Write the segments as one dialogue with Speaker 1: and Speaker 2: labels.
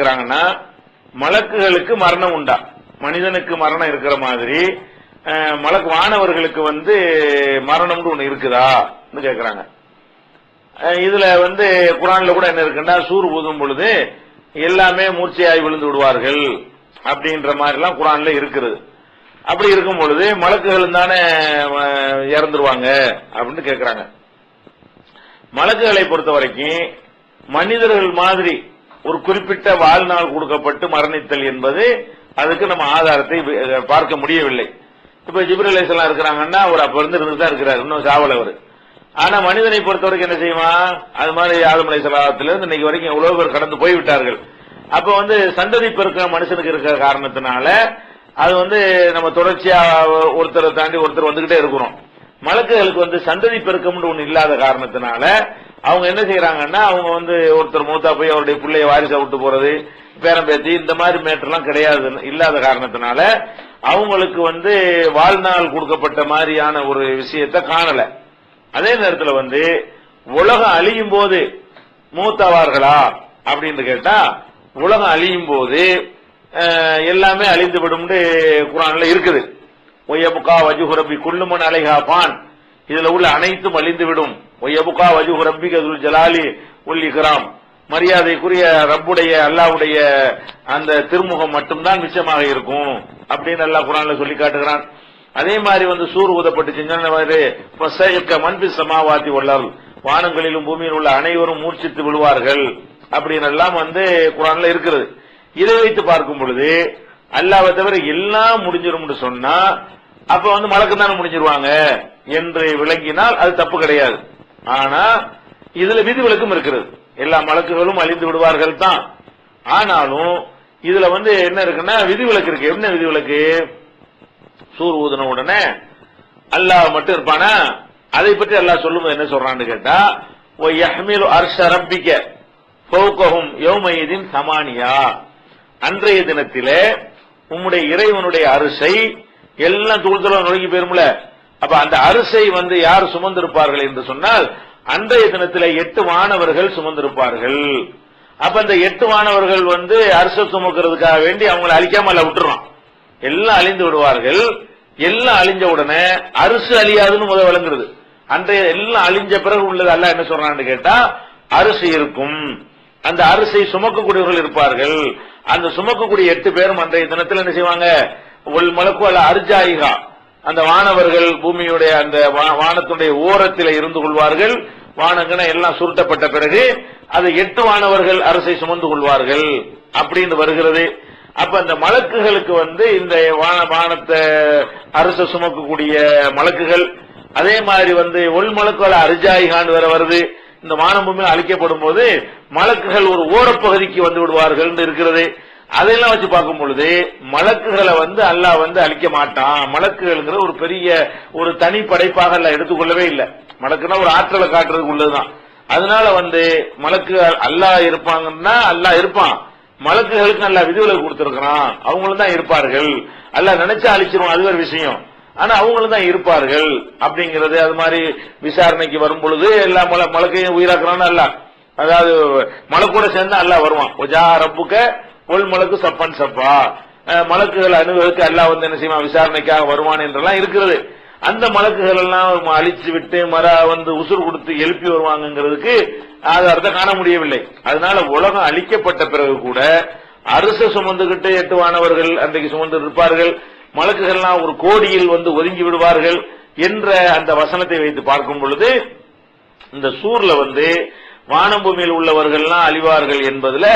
Speaker 1: கேக்குறாங்கன்னா மலக்குகளுக்கு மரணம் உண்டா? மனிதனுக்கு மரணம் இருக்கிற மாதிரி மலக்கு வானவர்களுக்கு வந்து மரணம்னு ஒன்று இருக்குதா? கேக்குறாங்க. இதுல வந்து குரான்ல கூட என்ன இருக்குன்னா சூறு ஊதும் பொழுது எல்லாமே மூர்ச்சையாய் விழுந்து விடுவார்கள் அப்படின்ற மாதிரி எல்லாம் குரான்ல இருக்குது. அப்படி இருக்கும் பொழுது மலக்குகள் தானே இறந்துருவாங்க அப்படின்னு கேட்கிறாங்க மலக்குகளை பொறுத்த வரைக்கும் மனிதர்கள் மாதிரி ஒரு குறிப்பிட்ட வாழ்நாள் கொடுக்கப்பட்டு மரணித்தல் என்பது அதுக்கு நம்ம ஆதாரத்தை பார்க்க முடியவில்லை. இப்ப ஜிப்ரல் இருக்கிறாங்கன்னா அவர் அப்ப இருந்து இருந்து தான் இருக்கிறார் இன்னும் சாவல் அவர். ஆனா மனிதனை பொறுத்த வரைக்கும் என்ன செய்வான் அது மாதிரி ஆதமலை சலாத்திலிருந்து இன்னைக்கு வரைக்கும் எவ்வளவு பேர் கடந்து போய்விட்டார்கள். அப்ப வந்து சந்ததி பெருக்க மனுஷனுக்கு இருக்கிற காரணத்தினால அது வந்து நம்ம தொடர்ச்சியா ஒருத்தரை தாண்டி ஒருத்தர் வந்துகிட்டே இருக்கிறோம். மலக்குகளுக்கு வந்து சந்ததி பெருக்கம்னு ஒண்ணு இல்லாத காரணத்தினால அவங்க என்ன செய்யறாங்கன்னா அவங்க வந்து ஒருத்தர் மூத்தா போய் அவருடைய பிள்ளைய வாரிசா விட்டு போறது பேரம் பேத்தி இந்த மாதிரி மேட்டர்லாம் கிடையாது இல்லாத காரணத்தினால அவங்களுக்கு வந்து வாழ்நாள் கொடுக்கப்பட்ட மாதிரியான ஒரு விஷயத்தை காணல. அதே நேரத்தில் வந்து உலகம் அழியும் போது மூத்தவார்களா அப்படின்னு கேட்டா உலகம் அழியும் போது எல்லாமே அழிந்து விடும்னு குரான்ல இருக்குது. ஒய்யபுகா வஜுஹுரபி குல்லுமன் அலைகா பான் இதுல உள்ள அனைத்தும் அழிந்து விடும். ஒய்யபுகா வஜுஹுரபி கதுல் ஜலாலி உல் இஹ்ராம் மரியாதைக்குரிய ரப்புடைய அல்லாவுடைய அந்த திருமுகம் மட்டும்தான் மிச்சமாக இருக்கும். அப்படின்னு அல்லாஹ் குரான்ல சொல்லி காட்டுகிறான். அதே மாதிரி வந்து சூர் ஊதப்பட்டு செஞ்ச மன்பி சமாவாதி உள்ளார் வானங்களிலும் பூமியில் உள்ள அனைவரும் மூர்ச்சித்து விழுவார்கள். அப்படின்னு எல்லாம் வந்து குரான்ல இருக்கிறது இதை வைத்து பார்க்கும் பொழுது அல்லாவை தவிர எல்லாம் முடிஞ்சிடும் சொன்னா அப்ப வந்து மலக்கு தானே முடிஞ்சிருவாங்க? என்று விளங்கினால் அது தப்பு கிடையாது. ஆனா இதுல விதிவிலக்கும் இருக்கிறது எல்லா மலக்குகளும் அழிந்து விடுவார்கள் தான். ஆனாலும் இதுல வந்து என்ன இருக்குன்னா விதிவிலக்கு இருக்கு. என்ன விதிவிலக்கு சூர் ஊதின உடனே அல்லாஹ் மட்டும் இருப்பானா? அதை பற்றி அல்லாஹ் சொல்லும் என்ன சொல்றான்னு கேட்டா ஓ யஹ்மிலு அர்ஷ ரப்பிக்க ஃபௌகஹும் யௌமயிதின் சமானியா. அன்றைய தினத்திலே உம்முடைய இறைவனுடைய அரிசை எல்லாம் தூள்தலம் நுழைக்கி போயிரும்ல. அப்ப அந்த அரிசை வந்து யார் சுமந்திருப்பார்கள் என்று சொன்னால் அன்றைய தினத்தில் எட்டு மாணவர்கள் சுமந்திருப்பார்கள். அப்ப அந்த எட்டு மாணவர்கள் வந்து அரச சுமக்கிறதுக்காக வேண்டி அவங்களை அழிக்காமல் விட்டுறோம் எல்லாம் அழிந்து விடுவார்கள். எல்லாம் அழிஞ்ச உடனே அரிசி அழியாதுன்னு முதல் விளங்குறது. அன்றைய எல்லாம் அழிஞ்ச பிறகு உள்ளது அல்ல என்ன சொல்றான்னு கேட்டா அரிசி இருக்கும். அந்த அரிசை சுமக்கக்கூடியவர்கள் இருப்பார்கள். அந்த சுமக்கக்கூடிய எட்டு பேரும் அன்றைய தினத்தில் என்ன செய்வாங்க? உள் மலக்கு அல்ல அர்ஜாயிகா. அந்த வானவர்கள் பூமியுடைய அந்த வானத்துடைய ஓரத்தில் இருந்து கொள்வார்கள். வானங்கன எல்லாம் சுருட்டப்பட்ட பிறகு அது எட்டு வானவர்கள் அரசை சுமந்து கொள்வார்கள் அப்படின்னு வருகிறது. அப்ப அந்த மலக்குகளுக்கு வந்து இந்த வான வானத்தை அரச சுமக்கக்கூடிய மலக்குகள் அதே மாதிரி வந்து ஒள் மலக்குகள் அரிஜாயிகான்னு வேற வருது. இந்த வானம் பூமியில் அழிக்கப்படும் போது மலக்குகள் ஒரு ஓரப்பகுதிக்கு வந்து விடுவார்கள் இருக்கிறது. அதையெல்லாம் வச்சு பார்க்கும் பொழுது மலக்குகளை வந்து அல்லாஹ் வந்து அழிக்க மாட்டான். மலக்குகள்ங்கிற ஒரு பெரிய ஒரு தனி படைப்பாக எடுத்துக்கொள்ளவே இல்லை. மலக்குனா ஒரு ஆற்றலை காட்டுறதுக்கு உள்ளதுதான். அதனால வந்து மலக்கு அல்லாஹ் இருப்பாங்கன்னா அல்லாஹ் இருப்பான். மலக்குகளுக்கு நல்லா விதிவிலக்கு கொடுத்திருக்கிறான். அவங்களும் தான் இருப்பார்கள். அல்ல நினைச்சா அழிச்சிருவோம் அது ஒரு விஷயம். ஆனா அவங்களும் தான் இருப்பார்கள் அப்படிங்கிறது அது மாதிரி விசாரணைக்கு வரும் பொழுது எல்லா மலக்கையும் உயிராக்குறான்னு அல்ல அதாவது மலக்கூட சேர்ந்து அல்லாஹ் வருவான். ஒஜா ரப்புக்க ஒல் மலக்கு சப்பன் சப்பா. மலக்குகள் அணுகுகளுக்கு எல்லாம் வந்து என்ன செய்யுமா விசாரணைக்காக வருவான் என்றெல்லாம் இருக்கிறது. அந்த மலக்குகள் எல்லாம் அழிச்சு விட்டு மர வந்து உசுறு கொடுத்து எழுப்பி வருவாங்கங்கிறதுக்கு ஆதாரத்தை காண முடியவில்லை. அதனால உலகம் அழிக்கப்பட்ட பிறகு கூட அரச சுமந்துகிட்டு எட்டுவானவர்கள் அன்றைக்கு சுமந்து இருப்பார்கள் மலக்குகள்லாம் ஒரு கோடியில் வந்து ஒதுங்கி விடுவார்கள் என்ற அந்த வசனத்தை வைத்து பார்க்கும் பொழுது இந்த சூர்ல வந்து வானம் பூமியில் உள்ளவர்கள்லாம் அழிவார்கள் என்பதுல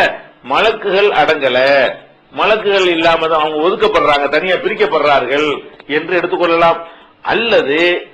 Speaker 1: மலக்குகள் அடங்கல. மலக்குகள் இல்லாம தான் அவங்க ஒதுக்கப்படுறாங்க தனியா பிரிக்கப்படுறார்கள் என்று எடுத்துக்கொள்ளலாம். அல்லது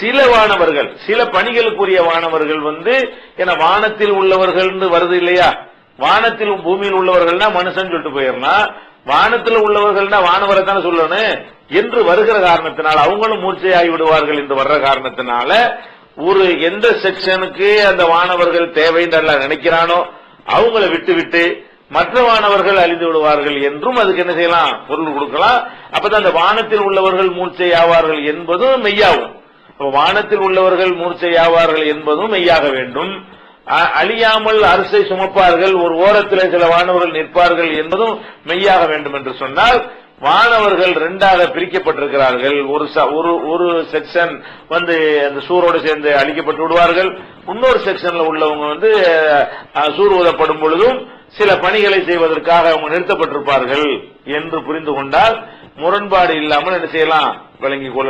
Speaker 1: சில வானவர்கள் சில பணிகளுக்குரிய வானவர்கள் வந்து என வானத்தில் உள்ளவர்கள் வருது இல்லையா? வானத்திலும் பூமியில் உள்ளவர்கள்னா மனுஷன் சொல்லிட்டு போயிடலாம் வானத்தில் உள்ளவர்கள்னா வானவரை தானே சொல்லணும். என்று வருகிற காரணத்தினால் அவங்களும் மூர்ச்சையாகி விடுவார்கள் என்று வர்ற காரணத்தினால ஒரு எந்த செக்ஷனுக்கு அந்த வானவர்கள் தேவைன்னு நினைக்கிறானோ அவங்கள விட்டு விட்டு மற்ற வானவர்கள் அழிந்து விடுவார்கள் என்றும் அதுக்கு என்ன செய்யலாம்? பொருள் கொடுக்கலாம். அப்பதான் அந்த வானத்தில் உள்ளவர்கள் மூர்ச்சை ஆவார்கள் என்பதும் மெய்யாகும். வானத்தில் உள்ளவர்கள் மூர்ச்சை ஆவார்கள் என்பதும் மெய்யாக வேண்டும். அ- அழியாமல் அரசை சுமப்பார்கள் ஒரு ஓரத்தில் சில வானவர்கள் நிற்பார்கள் என்பதும் மெய்யாக வேண்டும் என்று சொன்னால் வானவர்கள் ரெண்டாக பிரிக்கப்பட்டிருக்கிறார்கள். ஒரு ச- ஒரு ஒரு செக்ஷன் வந்து அந்த சூரோடு சேர்ந்து அழிக்கப்பட்டு விடுவார்கள். இன்னொரு செக்ஷன்ல உள்ளவங்க வந்து சூர் ஊதப்படும் பொழுதும் சில பணிகளை செய்வதற்காக அவங்க நிறுத்தப்பட்டிருப்பார்கள் என்று புரிந்து கொண்டால் முரண்பாடு இல்லாமல் என்ன செய்யலாம்? விளங்கிக் கொள்ளலாம்.